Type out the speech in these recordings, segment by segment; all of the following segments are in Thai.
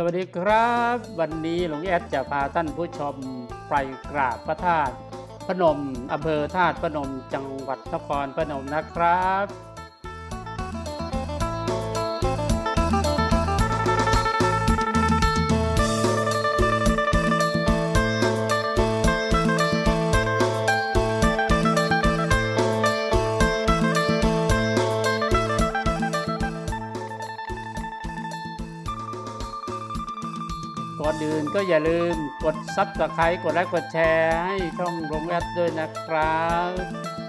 สวัสดีครับ วันนี้หลวงแอดจะพาท่านผู้ชมไปกราบพระธาตุพนมอำเภอธาตุพนมจังหวัดนครพนมนะครับ ก็อย่าลืมกดซับสไครต์กดไลค์กดแชร์ให้ช่องลงแอดด้วยนะครับ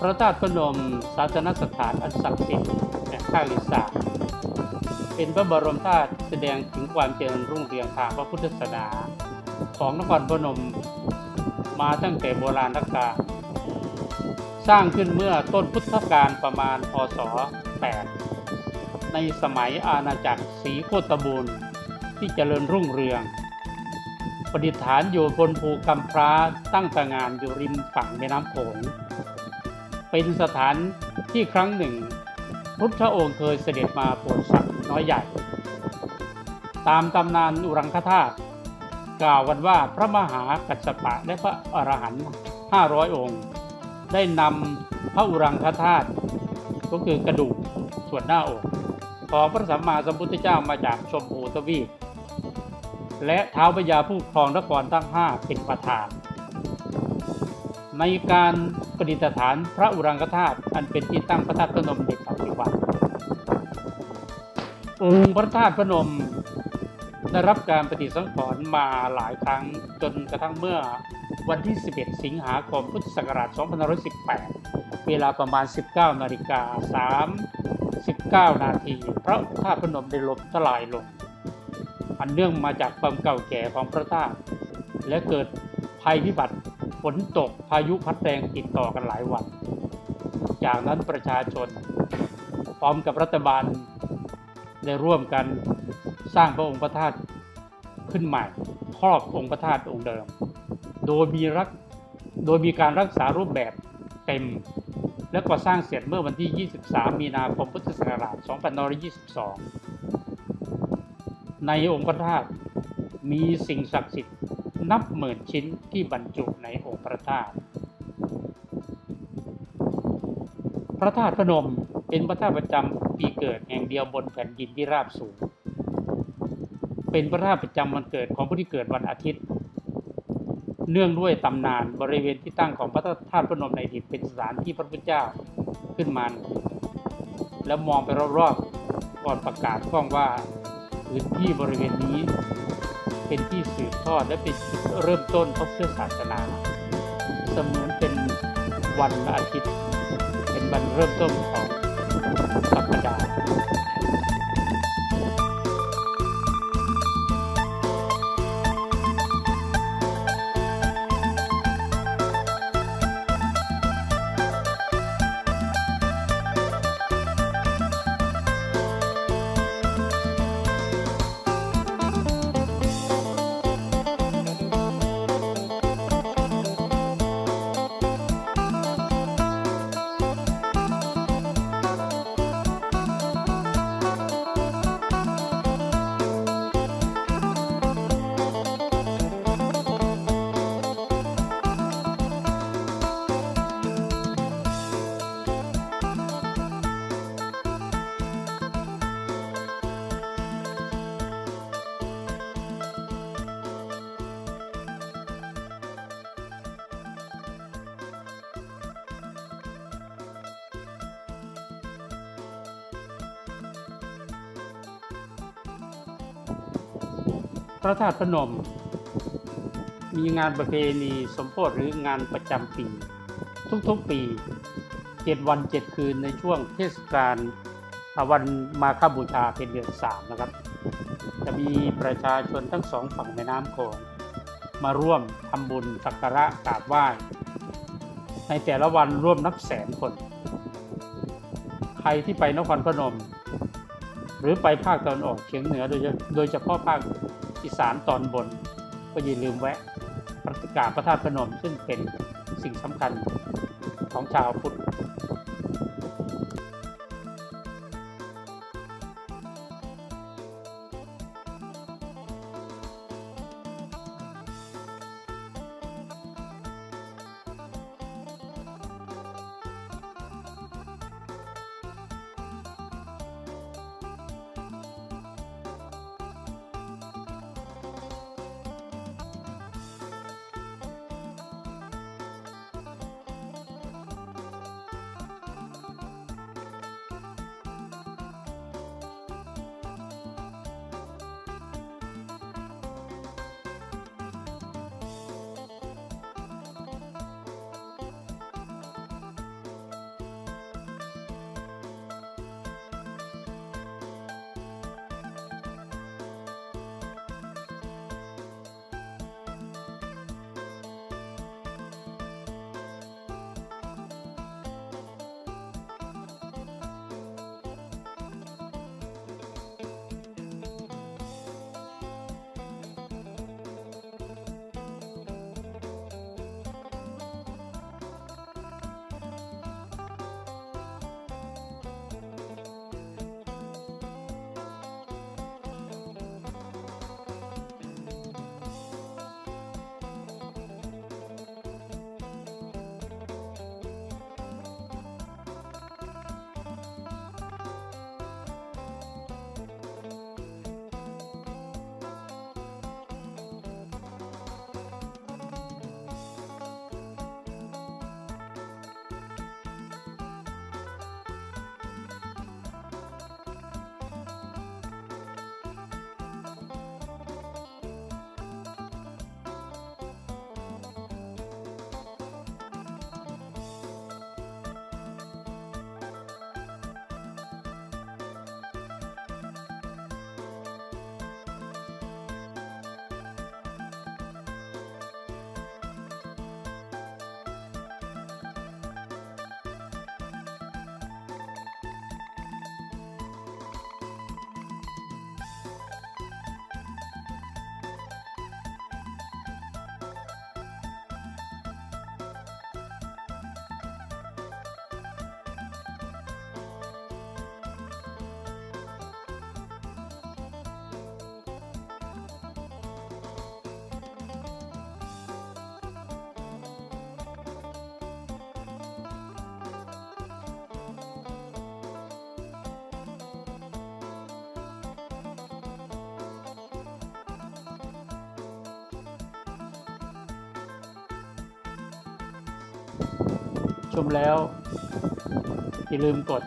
พระธาตุพนมศาสนสถานอันศักดิ์สิทธิ์แห่งภาคอีสานเป็นพระบรมธาตุแสดงถึงความเจริญรุ่งเรืองทางพระพุทธศาสนาของนครพนมมาตั้งแต่โบราณกาลสร้างขึ้นเมื่อต้นพุทธกาลประมาณพศ 8 ในสมัยอาณาจักรศรีโคตบูรณ์ที่เจริญรุ่งเรือง ประดิษฐานอยู่บนภูกำพร้าตั้งตระงานอยู่ริมฝั่งแม่น้ำโขง เป็นสถานที่ครั้งหนึ่ง พุทธองค์เคยเสด็จมาโปรดสัตว์น้อยใหญ่ ตามตำนานอุรังคธาตุกล่าวกันว่าพระมหากัสสปะและพระอรหันต์500 องค์ ได้นำพระอุรังคธาตุก็คือกระดูกส่วนหน้าอกของพระสัมมาสัมพุทธเจ้ามาจากชมพูทวีปและเท้าพญาผู้ครองนครทั้งห้าเป็นประธาน ในการประดิษฐานพระอุรังคธาตุอันเป็นที่ตั้งพระธาตุพนมในปัจจุบันองค์พระธาตุพนมได้รับการปฏิสังขรณ์มาหลายครั้งจนกระทั่งเมื่อวันที่ 11 สิงหาคมพุทธศักราช 2518 เวลาประมาณ 19 นาฬิกา3 19 นาทีพระธาตุพนมได้ลมทลายลง อันเนื่องมาจากความเก่าแก่ของพระธาตุและเกิดภัยพิบัติ ฝนตกพายุพัดแรงติดต่อกันหลายวัน จากนั้นประชาชน พร้อมกับรัฐบาลได้ร่วมกันสร้างพระองค์พระธาตุขึ้นใหม่ครอบองค์พระธาตุองค์เดิม โดยมีรักโดยมีการรักษารูปแบบเต็ม และก่อสร้างเสร็จเมื่อวันที่ 23 มีนาคมพุทธศักราช 2522 ในองค์พระธาตุมีสิ่งศักดิ์สิทธิ์ นับหมื่นชิ้นที่บรรจุในองค์พระธาตุ พระธาตุพนมเป็นพระธาตุประจำปีเกิดแห่งเดียวบนแผ่นดินที่ราบสูง เป็นพระธาตุประจำวันเกิดของผู้ที่เกิดวันอาทิตย์ เนื่องด้วยตำนานบริเวณที่ตั้งของพระธาตุพนมในอดีตเป็นสถานที่พระพุทธเจ้าขึ้นมา แล้วมองไปรอบๆก่อนประกาศกล้องว่าพื้นที่บริเวณนี้ เป็นที่สืบทอดและเป็นจุดเริ่มต้นพระพุทธศาสนา เสมือนเป็นวันอาทิตย์ เป็นวันเริ่มต้นของสัปดาห์ พระธาตุพนม มีงานประเพณีสมโพธิหรืองานประจำปี ทุกๆปีเจ็ดวันเจ็ดคืนในช่วงเทศกาลวันมาฆบูชาเป็นเดือนสามนะครับ จะมีประชาชนทั้งสองฝั่งแม่น้ำโขงมาร่วมทำบุญสักการะกราบไหว้ ในแต่ละวันร่วมนับแสนคน ใครที่ไปนครพนม หรือไปภาคตะวันออกเฉียงเหนือโดยโดยเฉพาะภาค อีสานตอนบน ก็อย่าลืมแวะกาบพระธาตุพนมซึ่งเป็นสิ่งสำคัญของชาวพุทธ ชมแล้ว อย่าลืมกด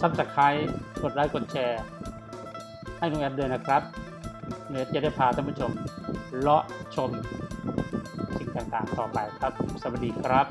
Subscribe กดไลค์กดแชร์ ให้ลุงแอดด้วยนะครับเนื้อจะได้พาท่านผู้ชมเลาะชม สิ่งต่างๆต่อไปครับ สวัสดีครับ